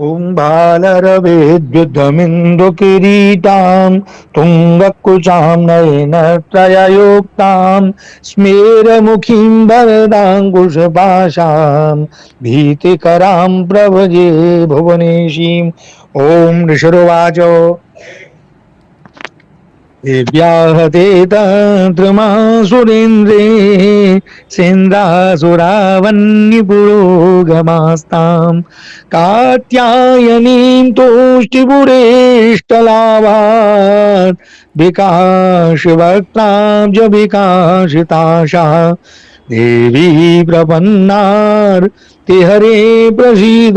ॐ बालरवेद्युद्धमिन्दुकिरीटां तुङ्गकुचां स्मेर स्मेरमुखीं वरदाङ्कुशपाशां भीतिकरां प्रभजे भुवनेशीम्। ॐ ऋषुरुवाच। दिव्याहते तन्त्रिमासुरेन्द्रे सेन्द्रासुरावन्निपुरोगमास्ताम् कात्यायनीं तोष्टिपुरेष्टलाभात् विकाशिवक्त्रां च विकाशिताशा देवी प्रपन्नार् तिहरे प्रसीद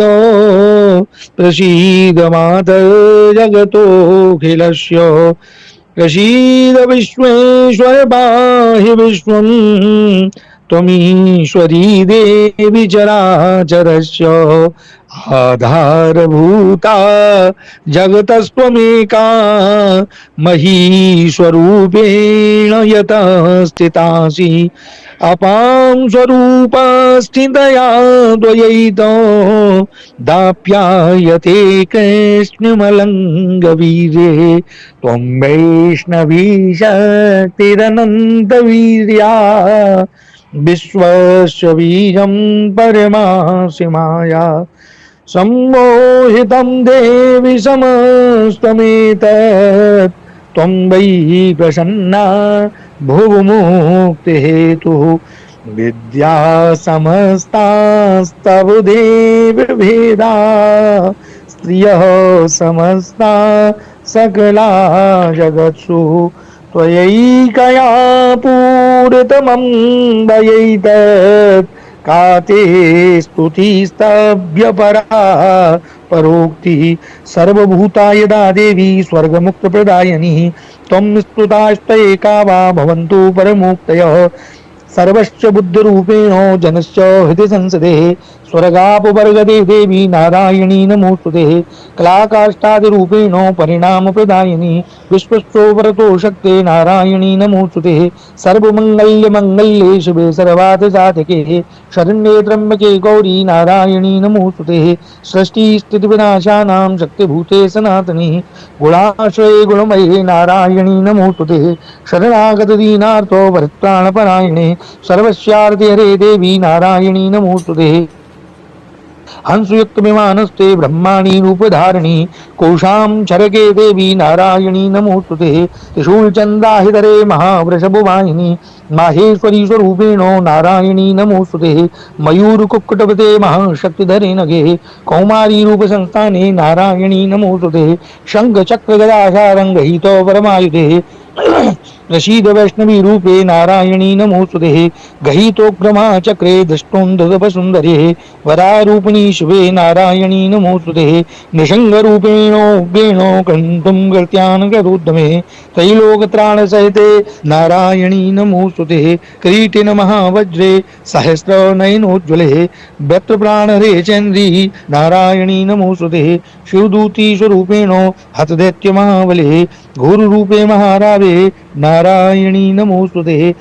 प्रसीद मातर् जगतोऽखिलस्य प्रसीद विश्वेश्वर बाहि विश्व त्वमीश्वरी देवी चराचरस्य आधारभूता जगतस्त्वमेका महीस्वरूपेण यतः स्थितासि। अपां स्वरूपस्थितया द्वयैतो दाप्यायते कृष्णमलङ्गवीर्ये त्वं वैष्णवी शक्तिरनन्तवीर्या विश्वस्य बीजं परमासि माया। सम्मोहितं देवि समस्तमेतत् त्वं वै प्रसन्ना भुवमुक्तिहेतुः। विद्या समस्तास्तव देवभेदा। स्त्रियः समस्ता सकला जगत्सु। त्वयैकया पूरितमं वयैतत् का ते स्तुतिस्तभ्यपरा परोक्तिः सर्वभूता यदा देवी स्वर्गमुक्तप्रदायिनी। त्वं स्तुताश्च एका वा भवन्तु परमुक्तयः। सर्वश्च बुद्धिरूपेण जनश्च हृदि संसदे, स्वर्गापवर्गदे देवी नारायणी नमोस्तुते। कलाकाष्ठादिरूपेण परिणामप्रदायिनी विश्वस्तोवरतो शक्ते नारायणी नमोस्तुते। सर्वमङ्गल्यमङ्गल्ये शिवे सर्वार्थसाधके शरण्ये त्र्यम्बके गौरी नारायणी नमोस्तुते। सृष्टिस्थितिविनाशानां शक्तिभूते सनातनी, गुणाश्रये गुणमये नारायणी नमोस्तुते। शरणागतदीनार्थो वरत्राणपरायणे सर्वस्यार्थे हरे देवी नारायणी नमोस्तुते हंसयुक्त विमानस्ते ब्रह्माणी रूपधारिणी कोशां चरके देवी नारायणी नमोस्तुते त्रिशूलचन्द्राहितरे महावृषभुवाहिनी माहेश्वरी स्वरूपेण नारायणी नमोस्तुते मयूरकुक्कुटपते महाशक्तिधरे नगे कौमारी रूपसंस्थाने नारायणी नमोस्तुते शङ्खचक्रगदाशारङ्गहितो परमायुधे प्रसीद वैष्णवी रूपे नारायणी नमोस्तुते गहितोग्रमा चक्रे दृष्टोन्दुदपसुन्दरे वरारूपिणी शिवे नारायणी नमोस्तुते निषङ्गरूपेण उग्रेण कण्ठुं गत्यानगरुद्दमे त्रैलोकत्राणसहिते नारायणी नमोस्तुते किरीटिन महावज्रे सहस्रनयनोज्ज्वले। व्यत्रप्राणरे चन्द्री नारायणी नमोस्तुते शिवदूतीश्वरूपेण हतदैत्यमहाबले घोररूपे महारावे नारायणी नमोस्तुते